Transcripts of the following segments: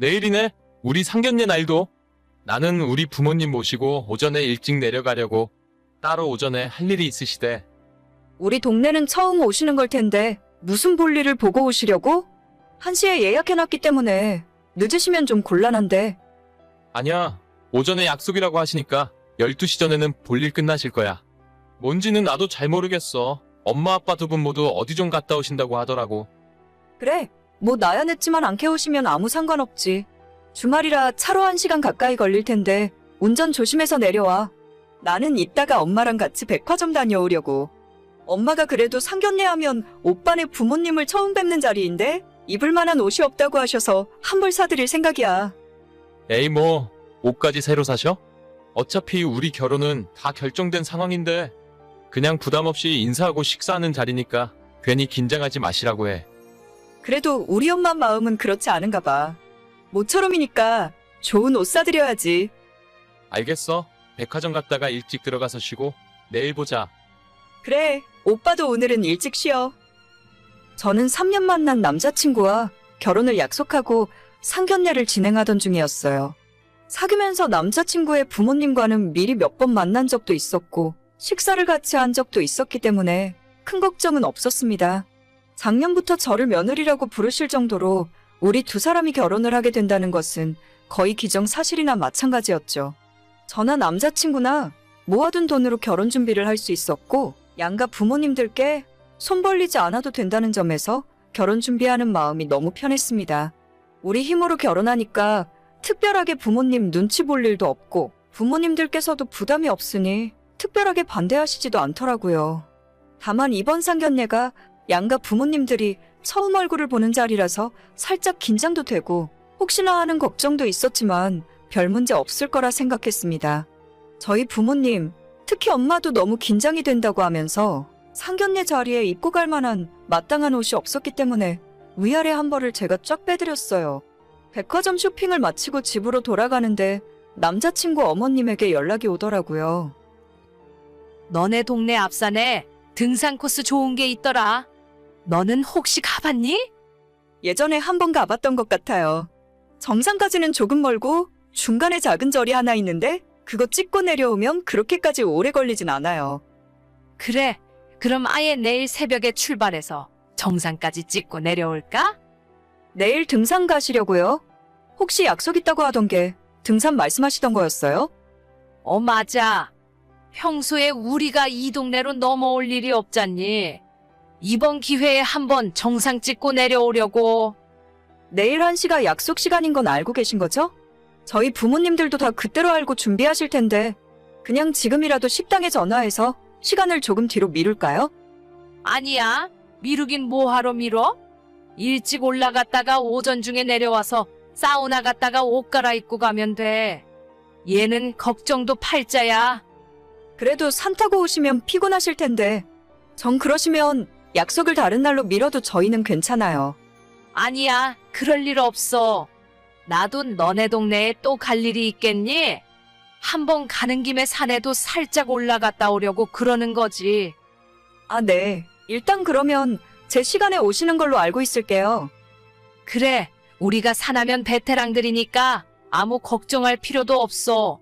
내일이네. 우리 상견례 날도. 나는 우리 부모님 모시고 오전에 일찍 내려가려고 따로 오전에 할 일이 있으시대. 우리 동네는 처음 오시는 걸 텐데 무슨 볼일을 보고 오시려고? 1시에 예약해놨기 때문에 늦으시면 좀 곤란한데 아니야. 오전에 약속이라고 하시니까 12시 전에는 볼일 끝나실 거야. 뭔지는 나도 잘 모르겠어. 엄마 아빠 두 분 모두 어디 좀 갔다 오신다고 하더라고. 그래 뭐 나야 늦지만 안 깨우시면 아무 상관없지 주말이라 차로 1시간 가까이 걸릴 텐데 운전 조심해서 내려와 나는 이따가 엄마랑 같이 백화점 다녀오려고 엄마가 그래도 상견례 하면 오빠네 부모님을 처음 뵙는 자리인데 입을 만한 옷이 없다고 하셔서 한벌 사드릴 생각이야 에이 뭐 옷까지 새로 사셔? 어차피 우리 결혼은 다 결정된 상황인데 그냥 부담 없이 인사하고 식사하는 자리니까 괜히 긴장하지 마시라고 해. 그래도 우리 엄마 마음은 그렇지 않은가 봐. 모처럼이니까 좋은 옷 사드려야지. 알겠어. 백화점 갔다가 일찍 들어가서 쉬고 내일 보자. 그래, 오빠도 오늘은 일찍 쉬어. 저는 3년 만난 남자친구와 결혼을 약속하고 상견례를 진행하던 중이었어요. 사귀면서 남자친구의 부모님과는 미리 몇 번 만난 적도 있었고, 식사를 같이 한 적도 있었기 때문에 큰 걱정은 없었습니다. 작년부터 저를 며느리라고 부르실 정도로 우리 두 사람이 결혼을 하게 된다는 것은 거의 기정사실이나 마찬가지였죠. 저나 남자친구나 모아둔 돈으로 결혼 준비를 할 수 있었고, 양가 부모님들께 손 벌리지 않아도 된다는 점에서 결혼 준비하는 마음이 너무 편했습니다. 우리 힘으로 결혼하니까 특별하게 부모님 눈치 볼 일도 없고 부모님들께서도 부담이 없으니 특별하게 반대하시지도 않더라고요. 다만 이번 상견례가 양가 부모님들이 처음 얼굴을 보는 자리라서 살짝 긴장도 되고 혹시나 하는 걱정도 있었지만 별 문제 없을 거라 생각했습니다. 저희 부모님, 특히 엄마도 너무 긴장이 된다고 하면서 상견례 자리에 입고 갈 만한 마땅한 옷이 없었기 때문에 위아래 한 벌을 제가 쫙 빼드렸어요. 백화점 쇼핑을 마치고 집으로 돌아가는데 남자친구 어머님에게 연락이 오더라고요. 너네 동네 앞산에 등산 코스 좋은 게 있더라. 너는 혹시 가봤니? 예전에 한 번 가봤던 것 같아요. 정상까지는 조금 멀고 중간에 작은 절이 하나 있는데 그거 찍고 내려오면 그렇게까지 오래 걸리진 않아요. 그래. 그럼 아예 내일 새벽에 출발해서 정상까지 찍고 내려올까? 내일 등산 가시려고요? 혹시 약속 있다고 하던 게 등산 말씀하시던 거였어요? 어, 맞아. 평소에 우리가 이 동네로 넘어올 일이 없잖니. 이번 기회에 한번 정상 찍고 내려오려고. 내일 1시가 약속 시간인 건 알고 계신 거죠? 저희 부모님들도 다 그때로 알고 준비하실 텐데 그냥 지금이라도 식당에 전화해서 시간을 조금 뒤로 미룰까요? 아니야. 미루긴 뭐하러 미뤄? 일찍 올라갔다가 오전 중에 내려와서 사우나 갔다가 옷 갈아입고 가면 돼. 얘는 걱정도 팔자야. 그래도 산 타고 오시면 피곤하실 텐데 전 그러시면 약속을 다른 날로 미뤄도 저희는 괜찮아요. 아니야. 그럴 일 없어. 나도 너네 동네에 또 갈 일이 있겠니? 한번 가는 김에 산에도 살짝 올라갔다 오려고 그러는 거지. 아, 네. 일단 그러면 제 시간에 오시는 걸로 알고 있을게요. 그래. 우리가 산하면 베테랑들이니까 아무 걱정할 필요도 없어.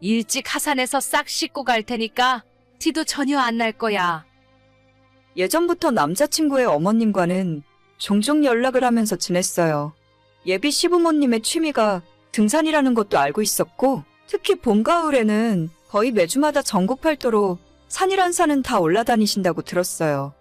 일찍 하산해서 싹 씻고 갈 테니까 티도 전혀 안 날 거야. 예전부터 남자친구의 어머님과는 종종 연락을 하면서 지냈어요. 예비 시부모님의 취미가 등산이라는 것도 알고 있었고, 특히 봄, 가을에는 거의 매주마다 전국 팔도로 산이란 산은 다 올라다니신다고 들었어요.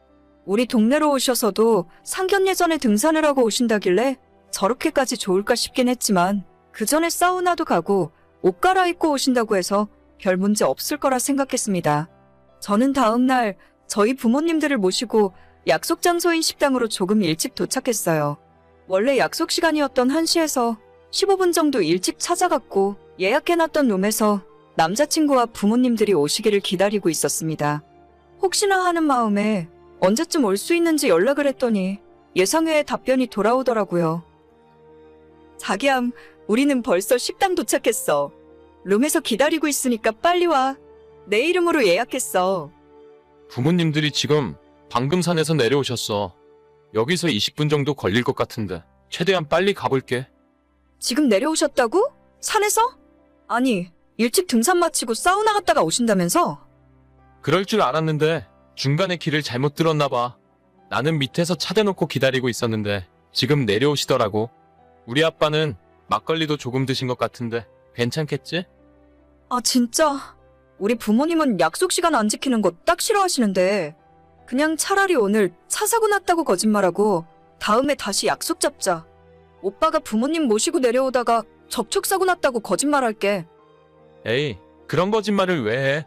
우리 동네로 오셔서도 상견례 전에 등산을 하고 오신다길래 저렇게까지 좋을까 싶긴 했지만, 그 전에 사우나도 가고 옷 갈아입고 오신다고 해서 별 문제 없을 거라 생각했습니다. 저는 다음날 저희 부모님들을 모시고 약속 장소인 식당으로 조금 일찍 도착했어요. 원래 약속 시간이었던 1시에서 15분 정도 일찍 찾아갔고 예약해놨던 룸에서 남자친구와 부모님들이 오시기를 기다리고 있었습니다. 혹시나 하는 마음에 언제쯤 올 수 있는지 연락을 했더니 예상외의 답변이 돌아오더라고요. 자기암, 우리는 벌써 식당 도착했어. 룸에서 기다리고 있으니까 빨리 와. 내 이름으로 예약했어. 부모님들이 지금 방금 산에서 내려오셨어. 여기서 20분 정도 걸릴 것 같은데 최대한 빨리 가볼게. 지금 내려오셨다고? 산에서? 아니, 일찍 등산 마치고 사우나 갔다가 오신다면서? 그럴 줄 알았는데 중간에 길을 잘못 들었나 봐. 나는 밑에서 차 대놓고 기다리고 있었는데 지금 내려오시더라고. 우리 아빠는 막걸리도 조금 드신 것 같은데 괜찮겠지? 아, 진짜. 우리 부모님은 약속 시간 안 지키는 거 딱 싫어하시는데, 그냥 차라리 오늘 차 사고 났다고 거짓말하고, 다음에 다시 약속 잡자. 오빠가 부모님 모시고 내려오다가 접촉사고 났다고 거짓말할게. 에이, 그런 거짓말을 왜 해?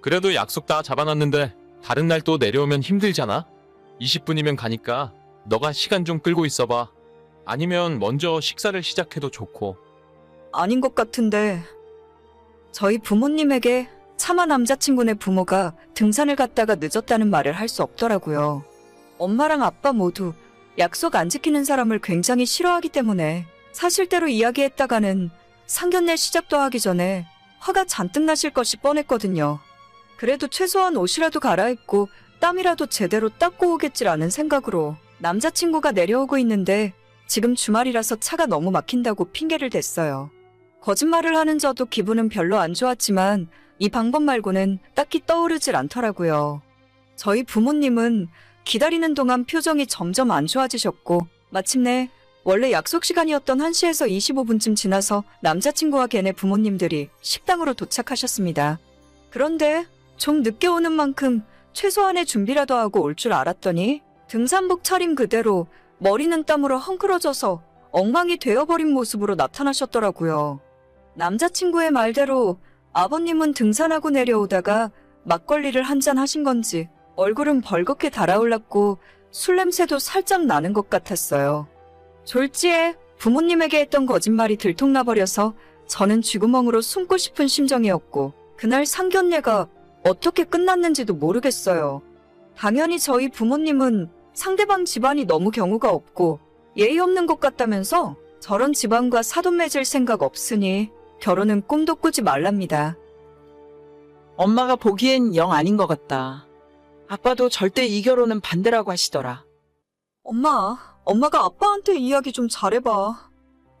그래도 약속 다 잡아놨는데 다른 날 또 내려오면 힘들잖아? 20분이면 가니까 너가 시간 좀 끌고 있어봐. 아니면 먼저 식사를 시작해도 좋고. 아닌 것 같은데. 저희 부모님에게 차마 남자친구네 부모가 등산을 갔다가 늦었다는 말을 할 수 없더라고요. 엄마랑 아빠 모두 약속 안 지키는 사람을 굉장히 싫어하기 때문에 사실대로 이야기했다가는 상견례 시작도 하기 전에 화가 잔뜩 나실 것이 뻔했거든요. 그래도 최소한 옷이라도 갈아입고 땀이라도 제대로 닦고 오겠지라는 생각으로 남자친구가 내려오고 있는데 지금 주말이라서 차가 너무 막힌다고 핑계를 댔어요. 거짓말을 하는 저도 기분은 별로 안 좋았지만 이 방법 말고는 딱히 떠오르질 않더라고요. 저희 부모님은 기다리는 동안 표정이 점점 안 좋아지셨고 마침내 원래 약속 시간이었던 1시에서 25분쯤 지나서 남자친구와 걔네 부모님들이 식당으로 도착하셨습니다. 그런데 좀 늦게 오는 만큼 최소한의 준비라도 하고 올 줄 알았더니 등산복 차림 그대로 머리는 땀으로 헝클어져서 엉망이 되어버린 모습으로 나타나셨더라고요. 남자친구의 말대로 아버님은 등산하고 내려오다가 막걸리를 한 잔 하신 건지 얼굴은 벌겋게 달아올랐고 술 냄새도 살짝 나는 것 같았어요. 졸지에 부모님에게 했던 거짓말이 들통나버려서 저는 쥐구멍으로 숨고 싶은 심정이었고 그날 상견례가 어떻게 끝났는지도 모르겠어요. 당연히 저희 부모님은 상대방 집안이 너무 경우가 없고 예의 없는 것 같다면서 저런 집안과 사돈 맺을 생각 없으니 결혼은 꿈도 꾸지 말랍니다. 엄마가 보기엔 영 아닌 것 같다. 아빠도 절대 이 결혼은 반대라고 하시더라. 엄마, 엄마가 아빠한테 이야기 좀 잘해봐.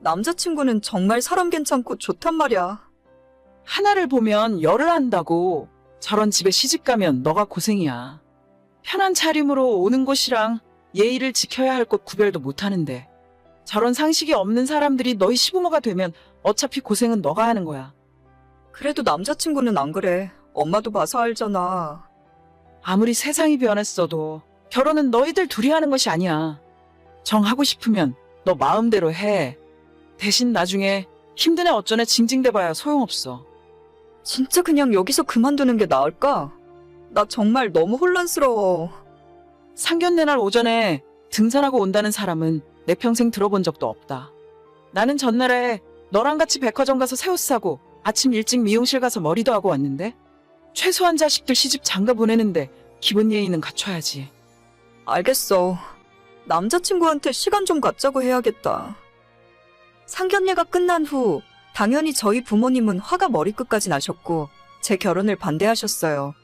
남자친구는 정말 사람 괜찮고 좋단 말이야. 하나를 보면 열을 한다고. 저런 집에 시집 가면 너가 고생이야. 편한 차림으로 오는 곳이랑 예의를 지켜야 할 곳 구별도 못 하는데. 저런 상식이 없는 사람들이 너희 시부모가 되면 어차피 고생은 너가 하는 거야. 그래도 남자친구는 안 그래. 엄마도 봐서 알잖아. 아무리 세상이 변했어도 결혼은 너희들 둘이 하는 것이 아니야. 정하고 싶으면 너 마음대로 해. 대신 나중에 힘드네 어쩌네 징징대봐야 소용없어. 진짜 그냥 여기서 그만두는 게 나을까? 나 정말 너무 혼란스러워. 상견례 날 오전에 등산하고 온다는 사람은 내 평생 들어본 적도 없다. 나는 전날에 너랑 같이 백화점 가서 새 옷 사고 아침 일찍 미용실 가서 머리도 하고 왔는데 최소한 자식들 시집 장가 보내는데 기본 예의는 갖춰야지. 알겠어. 남자친구한테 시간 좀 갖자고 해야겠다. 상견례가 끝난 후 당연히 저희 부모님은 화가 머리끝까지 나셨고 제 결혼을 반대하셨어요.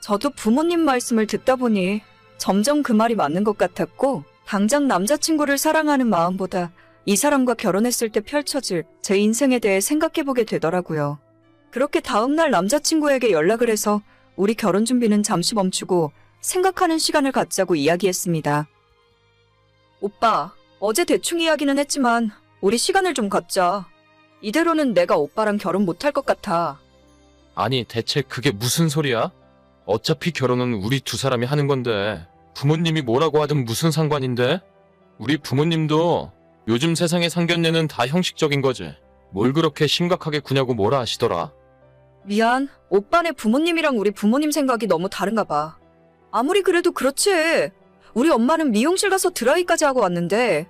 저도 부모님 말씀을 듣다 보니 점점 그 말이 맞는 것 같았고 당장 남자친구를 사랑하는 마음보다 이 사람과 결혼했을 때 펼쳐질 제 인생에 대해 생각해보게 되더라고요. 그렇게 다음날 남자친구에게 연락을 해서 우리 결혼 준비는 잠시 멈추고 생각하는 시간을 갖자고 이야기했습니다. 오빠, 어제 대충 이야기는 했지만 우리 시간을 좀 갖자. 이대로는 내가 오빠랑 결혼 못할 것 같아. 아니, 대체 그게 무슨 소리야? 어차피 결혼은 우리 두 사람이 하는 건데, 부모님이 뭐라고 하든 무슨 상관인데? 우리 부모님도 요즘 세상의 상견례는 다 형식적인 거지. 뭘 그렇게 심각하게 구냐고 뭐라 하시더라. 미안, 오빠네 부모님이랑 우리 부모님 생각이 너무 다른가 봐. 아무리 그래도 그렇지. 우리 엄마는 미용실 가서 드라이까지 하고 왔는데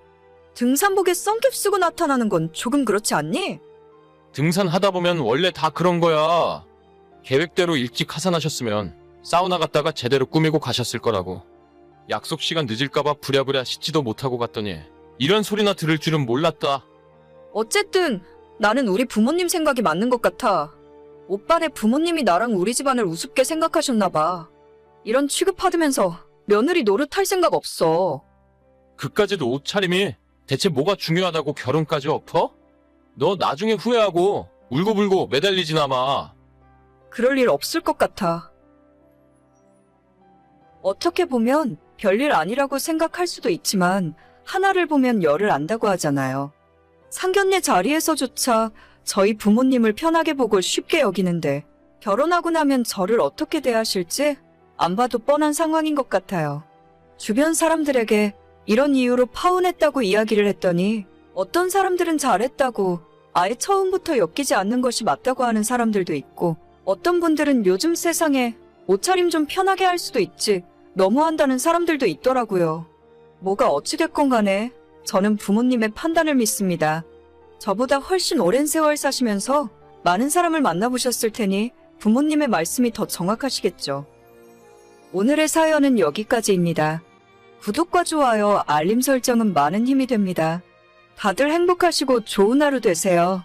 등산복에 선캡 쓰고 나타나는 건 조금 그렇지 않니? 등산하다 보면 원래 다 그런 거야. 계획대로 일찍 하산하셨으면 사우나 갔다가 제대로 꾸미고 가셨을 거라고. 약속 시간 늦을까봐 부랴부랴 씻지도 못하고 갔더니 이런 소리나 들을 줄은 몰랐다. 어쨌든 나는 우리 부모님 생각이 맞는 것 같아. 오빠네 부모님이 나랑 우리 집안을 우습게 생각하셨나 봐. 이런 취급받으면서 며느리 노릇할 생각 없어. 그까지도 옷차림이 대체 뭐가 중요하다고 결혼까지 엎어? 너 나중에 후회하고 울고불고 매달리지나 마. 그럴 일 없을 것 같아. 어떻게 보면 별일 아니라고 생각할 수도 있지만 하나를 보면 열을 안다고 하잖아요. 상견례 자리에서조차 저희 부모님을 편하게 보고 쉽게 여기는데 결혼하고 나면 저를 어떻게 대하실지 안 봐도 뻔한 상황인 것 같아요. 주변 사람들에게 이런 이유로 파혼했다고 이야기를 했더니 어떤 사람들은 잘했다고 아예 처음부터 엮이지 않는 것이 맞다고 하는 사람들도 있고 어떤 분들은 요즘 세상에 옷차림 좀 편하게 할 수도 있지 너무한다는 사람들도 있더라고요. 뭐가 어찌됐건 간에 저는 부모님의 판단을 믿습니다. 저보다 훨씬 오랜 세월 사시면서 많은 사람을 만나보셨을 테니 부모님의 말씀이 더 정확하시겠죠. 오늘의 사연은 여기까지입니다. 구독과 좋아요, 알림 설정은 많은 힘이 됩니다. 다들 행복하시고 좋은 하루 되세요.